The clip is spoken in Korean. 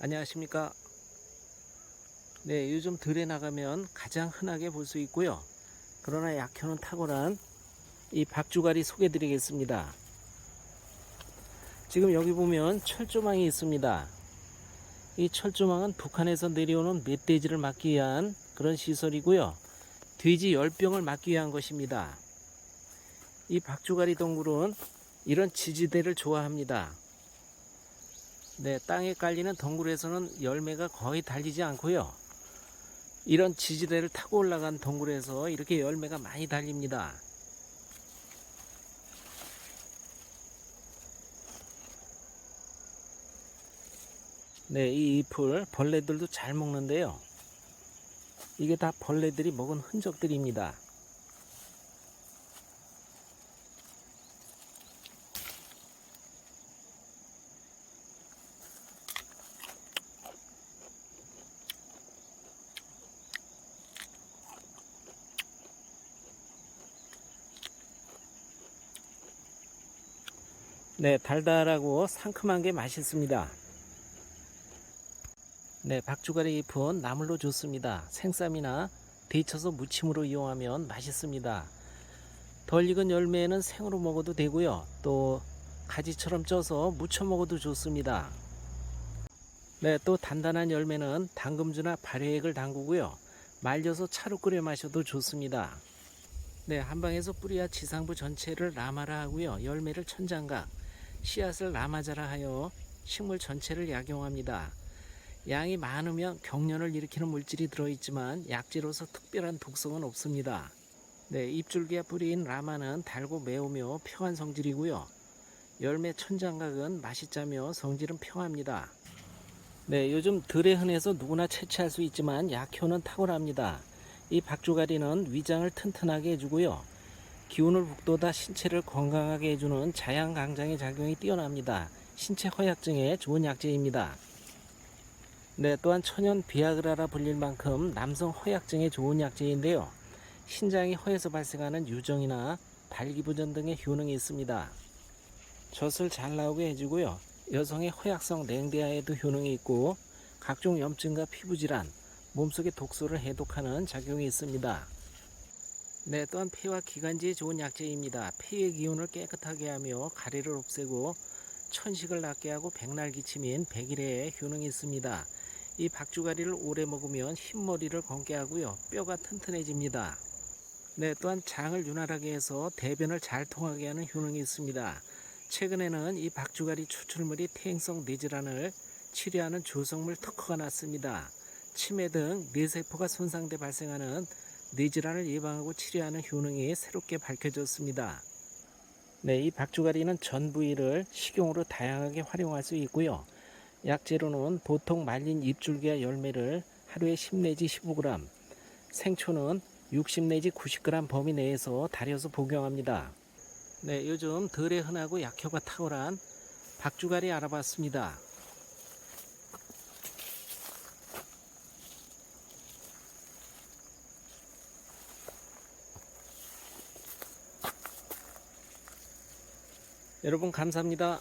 안녕하십니까. 네, 요즘 들에 나가면 가장 흔하게 볼 수 있고요. 그러나 약효는 탁월한 이 박주가리 소개 드리겠습니다. 지금 여기 보면 철조망이 있습니다. 이 철조망은 북한에서 내려오는 멧돼지를 막기 위한 그런 시설이고요. 돼지 열병을 막기 위한 것입니다. 이 박주가리 동굴은 이런 지지대를 좋아합니다. 네, 땅에 깔리는 덩굴에서는 열매가 거의 달리지 않고요. 이런 지지대를 타고 올라간 덩굴에서 이렇게 열매가 많이 달립니다. 네, 이 잎을 벌레들도 잘 먹는데요. 이게 다 벌레들이 먹은 흔적들입니다. 네, 달달하고 상큼한 게 맛있습니다. 네, 박주가리 잎은 나물로 좋습니다. 생쌈이나 데쳐서 무침으로 이용하면 맛있습니다. 덜 익은 열매는 생으로 먹어도 되고요. 또 가지처럼 쪄서 무쳐 먹어도 좋습니다. 네, 또 단단한 열매는 당금주나 발효액을 담그고요. 말려서 차로 끓여 마셔도 좋습니다. 네, 한방에서 뿌리와 지상부 전체를 라마라 하고요. 열매를 천장각, 씨앗을 라마자라 하여 식물 전체를 약용합니다. 양이 많으면 경련을 일으키는 물질이 들어있지만 약재로서 특별한 독성은 없습니다. 네, 잎줄기와 뿌리인 라마는 달고 매우며 평한 성질이고요. 열매 천장각은 맛이 짜며 성질은 평합니다. 네, 요즘 들에 흔해서 누구나 채취할 수 있지만 약효는 탁월합니다. 이 박주가리는 위장을 튼튼하게 해주고요. 기운을 북돋아 신체를 건강하게 해주는 자양강장의 작용이 뛰어납니다. 신체 허약증에 좋은 약재입니다. 네, 또한 천연 비아그라라 불릴 만큼 남성 허약증에 좋은 약재인데요. 신장이 허해서 발생하는 유정이나 발기부전 등의 효능이 있습니다. 젖을 잘 나오게 해주고요. 여성의 허약성 냉대화에도 효능이 있고 각종 염증과 피부질환, 몸속의 독소를 해독하는 작용이 있습니다. 네, 또한 폐와 기관지에 좋은 약재입니다. 폐의 기운을 깨끗하게 하며 가래를 없애고 천식을 낫게 하고 백날 기침인 백일에 효능이 있습니다. 이 박주가리를 오래 먹으면 흰머리를 건게 하고요. 뼈가 튼튼해집니다. 네, 또한 장을 윤활하게 해서 대변을 잘 통하게 하는 효능이 있습니다. 최근에는 이 박주가리 추출물이 퇴행성 뇌질환을 치료하는 조성물 특허가 났습니다. 치매 등 뇌세포가 손상돼 발생하는 뇌 질환을 예방하고 치료하는 효능이 새롭게 밝혀졌습니다. 네, 이 박주가리는 전 부위를 식용으로 다양하게 활용할 수 있고요. 약재로는 보통 말린 잎줄기와 열매를 하루에 10 내지 15g, 생초는 60 내지 90g 범위 내에서 달여서 복용합니다. 네, 요즘 덜에 흔하고 약효가 탁월한 박주가리 알아봤습니다. 여러분 감사합니다.